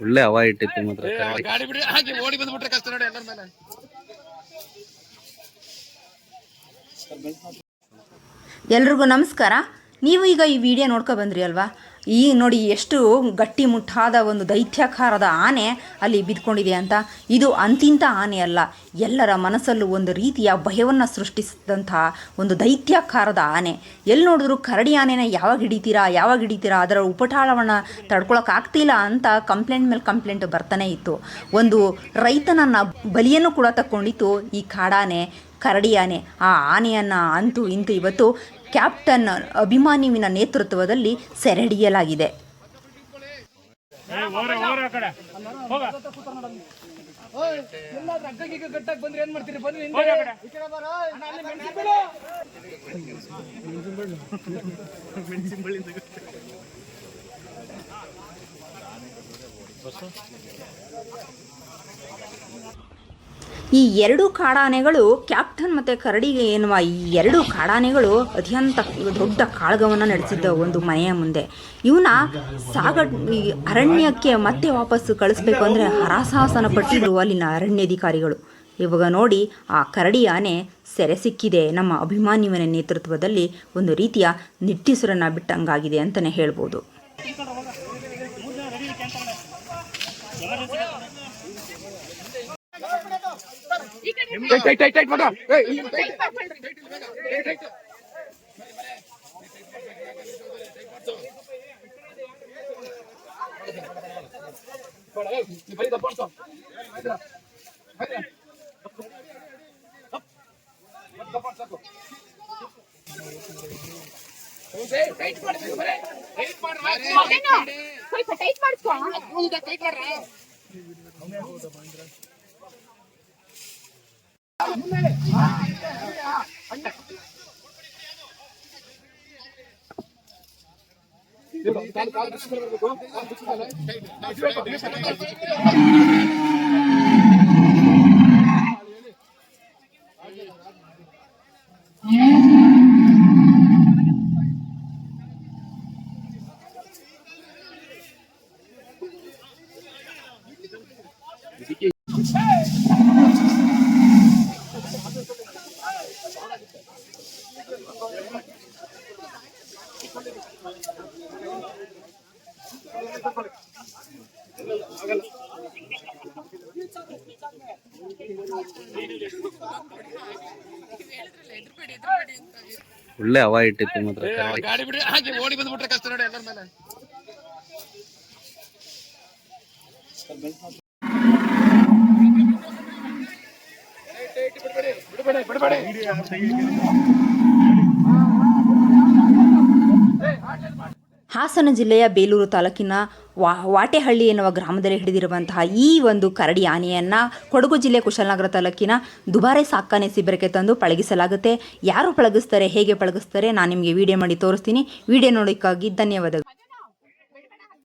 ಒಳ್ಳೆ ಹವಾ ಇಟ್ಟಿತ್ತು ಮಾತ್ರ. ಗಾಡಿ ಬಿಡಿ. ಹಾಕಿ ಓಡಿ ಬಂದ್ಬಿಟ್ರೆ ಕಷ್ಟ ನೋಡಿ ಎಲ್ಲರ ಮೇಲೆ. ಎಲ್ರಿಗೂ ನಮಸ್ಕಾರ. ನೀವು ಈಗ ಈ ವಿಡಿಯೋ ನೋಡ್ಕೊ ಬಂದ್ರಿ ಅಲ್ವಾ? ಈ ನೋಡಿ ಎಷ್ಟು ಗಟ್ಟಿ ಮುಟ್ಟಾದ ಒಂದು ದೈತ್ಯಾಕಾರದ ಆನೆ ಅಲ್ಲಿ ಬಿದ್ಕೊಂಡಿದೆ ಅಂತ. ಇದು ಅಂತಿಂತ ಆನೆ ಅಲ್ಲ, ಎಲ್ಲರ ಮನಸ್ಸಲ್ಲೂ ಒಂದು ರೀತಿಯ ಭಯವನ್ನು ಸೃಷ್ಟಿಸಿದಂತಹ ಒಂದು ದೈತ್ಯಾಕಾರದ ಆನೆ. ಎಲ್ಲಿ ನೋಡಿದ್ರು ಕರಡಿ ಆನೆನ ಯಾವಾಗ ಹಿಡಿತೀರಾ ಯಾವಾಗ ಹಿಡಿತೀರಾ, ಅದರ ಉಪಟಾಳವನ್ನು ತಡ್ಕೊಳಕ್ಕಾಗ್ತಿಲ್ಲ ಅಂತ ಕಂಪ್ಲೇಂಟ್ ಮೇಲೆ ಕಂಪ್ಲೇಂಟ್ ಬರ್ತಾನೆ ಇತ್ತು. ಒಂದು ರೈತನನ್ನು ಬಲಿಯನ್ನು ಕೂಡ ತಕ್ಕೊಂಡಿತ್ತು ಈ ಕಾಡಾನೆ. ಕರಡಿ ಆನೆ ಆ ಆನೆಯನ್ನು ಅಂತೂ ಇಂತೂ ಇವತ್ತು ಕ್ಯಾಪ್ಟನ್ ಅಭಿಮಾನಿವಿನ ನೇತೃತ್ವದಲ್ಲಿ ಸೆರೆ ಈ ಎರಡು ಕಾಡಾನೆಗಳು ಕ್ಯಾಪ್ಟನ್ ಮತ್ತು ಕರಡಿಗೆ ಎನ್ನುವ ಈ ಎರಡು ಕಾಡಾನೆಗಳು ಅತ್ಯಂತ ದೊಡ್ಡ ಕಾಳಗವನ್ನು ನಡೆಸಿದ್ದ ಒಂದು ಮನೆಯ ಮುಂದೆ. ಇವನ್ನ ಸಾಗ ಈ ಅರಣ್ಯಕ್ಕೆ ಮತ್ತೆ ವಾಪಸ್ಸು ಕಳಿಸ್ಬೇಕು ಅಂದರೆ ಹರಾಸಾಸನ ಪಟ್ಟಿದ್ರು ಅಲ್ಲಿನ ಅರಣ್ಯಾಧಿಕಾರಿಗಳು. ಇವಾಗ ನೋಡಿ ಆ ಕರಡಿ ಆನೆ ಸೆರೆ ಸಿಕ್ಕಿದೆ. ನಮ್ಮ ಅಭಿಮಾನಿವನ ನೇತೃತ್ವದಲ್ಲಿ ಒಂದು ರೀತಿಯ ನಿಟ್ಟಿಸರನ್ನು ಬಿಟ್ಟಂಗಾಗಿದೆ ಅಂತಲೇ ಹೇಳ್ಬೋದು. Tight tight tight tight tight tight tight tight Hey! ಒಳ್ಳೆ ಹವಾ ಇಟ್ಟಿತ್ತು ಮಾತ್ರ ಕರಡಿ. ಗಾಡಿ ಬಿಡಿ ಹಾಕಿ ಓಡಿ ಬಂದ್ಬಿಟ್ರೆ ಕಷ್ಟ ನೋಡಿ ಎಲ್ಲರ ಮೇಲೆ ಬಿಡಬೇಡಿ ಬಿಡಬೇಡಿ ಹಾಸನ ಜಿಲ್ಲೆಯ ಬೇಲೂರು ತಾಲೂಕಿನ ವಾ, ವಾಟೆಹಳ್ಳಿ ಎನ್ನುವ ಗ್ರಾಮದಲ್ಲಿ ಹಿಡಿದಿರುವಂತಹ ಈ ಒಂದು ಕರಡಿ ಆನೆಯನ್ನು ಕೊಡಗು ಜಿಲ್ಲೆ ಕುಶಲನಗರ ತಾಲೂಕಿನ ದುಬಾರೆ ಸಾಕಾನೆ ಶಿಬಿರಕ್ಕೆ ತಂದು ಪಳಗಿಸಲಾಗುತ್ತೆ. ಯಾರು ಪಳಗಿಸ್ತಾರೆ, ಹೇಗೆ ಪಳಗಿಸ್ತಾರೆ, ನಾನು ನಿಮಗೆ ವಿಡಿಯೋ ಮಾಡಿ ತೋರಿಸ್ತೀನಿ. ವಿಡಿಯೋ ನೋಡೋಕ್ಕಾಗಿ ಧನ್ಯವಾದಗಳು.